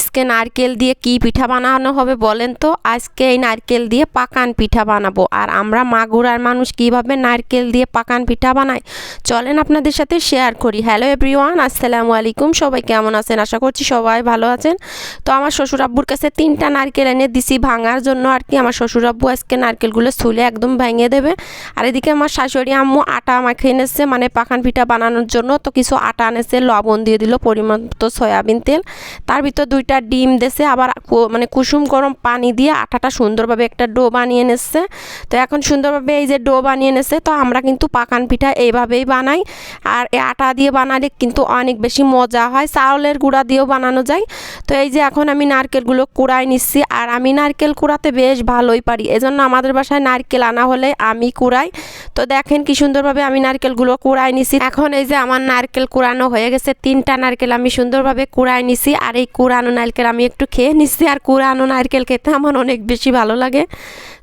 আজকে নারকেল দিয়ে কি পিঠা বানানো হবে বলেন তো? আজকে এই নারকেল দিয়ে পাকান পিঠা বানাবো। আর আমরা মাগুরার মানুষ কীভাবে নারকেল দিয়ে পাকান পিঠা বানাই? চলেন আপনাদের সাথে শেয়ার করি। হ্যালো এভরিওয়ান আসসালামু আলাইকুম। সবাই কেমন আছেন? আশা করছি সবাই ভালো আছেন। তো আমার শ্বশুর আব্বুর কাছে তিনটা নারকেল এনে দিছি। ভাঙার জন্য আর কি আমার শ্বশুর আব্বু আজকে নারকেলগুলো ছুলে একদম ভেঙে দেবে। আর এদিকে আমার শাশুড়ি আম্মু আটা মাখে এনেছে মানে পাকান পিঠা বানানোর জন্য। তো কিছু আটা এনেছে, লবণ দিয়ে দিল, পরিমাণ তো সয়াবিন তেল। তার ভিতর দুইটা ডিম দেশে আবার মানে কুসুম গরম পানি দিয়ে আটাটা সুন্দরভাবে একটা ডো বানিয়ে নিচ্ছে। তো এখন সুন্দরভাবে এই যে ডো বানিয়ে নিচ্ছে, তো আমরা কিন্তু পাকান পিঠা এইভাবেই বানাই। আর আটা দিয়ে বানালে কিন্তু অনেক বেশি মজা হয়, চাউলের গুঁড়া দিয়েও বানানো যায়। তো এই যে এখন আমি নারকেলগুলো কুড়াই নিচ্ছি, আর আমি নারকেল কুড়াতে বেশ ভালোই পারি। এজন্য আমাদের বাসায় নারকেল আনা হলে আমি কুড়াই। তো দেখেন কি সুন্দরভাবে আমি নারকেলগুলো কুড়াই নিছি এখন এই যে আমার নারকেল কুড়ানো হয়ে গেছে, তিনটা নারকেল আমি সুন্দরভাবে কুড়াই নিছি আর এই কুড়ানো নারকেল আমি একটু খেয়ে নিচ্ছি। আর কুড়ানো নারকেল খেতে আমার অনেক বেশি ভালো লাগে।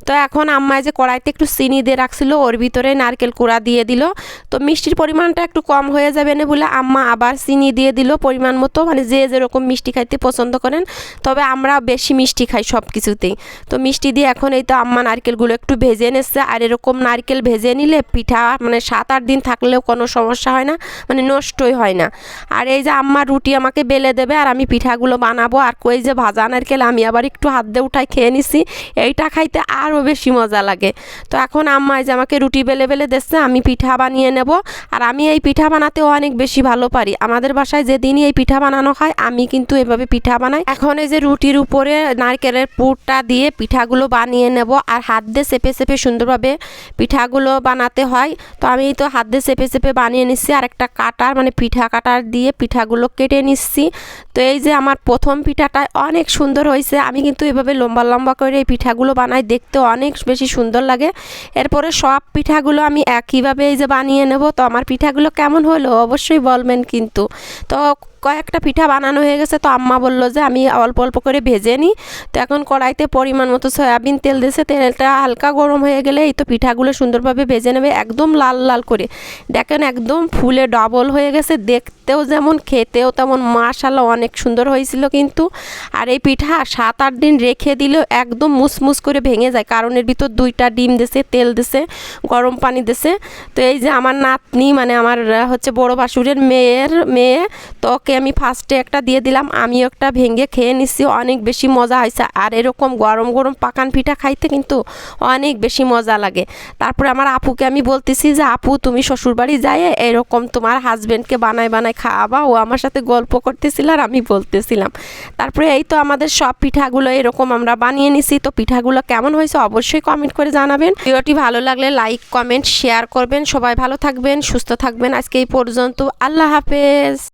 তো এখন আম্মায় যে কড়াইতে একটু চিনি দিয়ে রাখছিল, ওর ভিতরে নারকেল কুড়া দিয়ে দিল। তো মিষ্টির পরিমাণটা একটু কম হয়ে যাবে না বলে আম্মা আবার চিনি দিয়ে দিল। পরিমাণ মতো মানে যে যেরকম মিষ্টি খাইতে পছন্দ করেন, তবে আমরা বেশি মিষ্টি খাই সব কিছুতেই তো মিষ্টি দিয়ে এখন এই তো আম্মা নারকেলগুলো একটু ভেজে নিচ্ছে, আর এরকম নারকেল ভেজে নিলে পিঠা মানে সাত আট দিন থাকলেও কোনো সমস্যা হয় না মানে নষ্টই হয় না। আর এই যে আম্মা রুটি আমাকে বেলে দেবে, আর আমি পিঠাগুলো বানাবো, আর কই যে ভাজা নারকেল, আমি আবার একটু হাত দিয়ে উঠাই খেয়ে নিছি। এইটা খাইতে আরও বেশি মজা লাগে। তো এখন আম্মা যে আমাকে রুটি বেলে বেলে দিচ্ছে, আমি পিঠা বানিয়ে নেব। আর আমি এই পিঠা বানাতেও অনেক বেশি ভালো পারি। আমাদের বাসায় যেদিনই এই পিঠা বানানো হয়, আমি কিন্তু এভাবে পিঠা বানাই। এখন এই যে রুটির উপরে নারকেলের পুরটা দিয়ে পিঠাগুলো বানিয়ে নেব। আর হাত দিয়ে চেপে চেপে সুন্দরভাবে পিঠাগুলো বানাতে হয়। তো আমি তো হাত দিয়ে চেপে চেপে বানিয়ে নিচ্ছি। আর একটা কাটার মানে পিঠা কাটার দিয়ে পিঠাগুলো কেটে নিচ্ছি। তো এই যে আমার প্রথম পিঠাটা অনেক সুন্দর হয়েছে। আমি কিন্তু এভাবে লম্বা লম্বা করে এই পিঠাগুলো বানাই। দেখতে অনেক বেশি সুন্দর লাগে। এরপরে সব পিঠাগুলো আমি একইভাবে এই যে বানিয়ে নেব। তো আমার পিঠাগুলো কেমন হলো অবশ্যই বলবেন কিন্তু। তো কয়েকটা পিঠা বানানো হয়ে গেছে। তো আম্মা বলল যে আমি অল্প অল্প করে ভেজে নিই। তো এখন কড়াইতে পরিমাণ মতো সয়াবিন তেল দিয়েছে। তেলটা হালকা গরম হয়ে গেলে এই তো পিঠাগুলো সুন্দরভাবে ভেজে নেবে একদম লাল লাল করে। দেখেন একদম ফুলে ডবল হয়ে গেছে। দেখতেও যেমন, খেতেও তেমন মাশাল্লাহ অনেক সুন্দর হয়েছিল কিন্তু। আর এই পিঠা সাত আট দিন রেখে দিলেও একদম মুসমুস করে ভেঙে যায়। কারণ এর ভিতর দুইটা ডিম দিছে, তেল দিছে, গরম পানি দিছে। তো এই যে আমার নাতনি মানে আমার হচ্ছে বড় বাসুরের মেয়ের মেয়ে তো ওকে আমি ফার্স্টে একটা দিয়ে দিলাম, আমিও একটা ভেঙে খেয়ে নিচ্ছি অনেক বেশি মজা হয়েছে। আর এরকম গরম গরম পাকান পিঠা খাইতে কিন্তু অনেক বেশি মজা লাগে। তারপরে আমার আপুকে আমি বলতেছি যে, আপু, তুমি শ্বশুরবাড়ি যাই এরকম তোমার হাজবেন্ডকে বানায় বানায় খাওয়াবা, ও আমার সাথে গল্প করতেছিল আর আমি বলতেছিলাম। তারপরে এই তো আমাদের সব পিঠাগুলো এরকম আমরা বানিয়ে নিছি, তো পিঠাগুলো কেমন হয়েছে অবশ্যই কমেন্ট করে জানাবেন। ভিডিওটি ভালো লাগলে লাইক কমেন্ট শেয়ার করবেন। সবাই ভালো থাকবেন, সুস্থ থাকবেন। আজকে এই পর্যন্ত, আল্লাহ হাফেজ।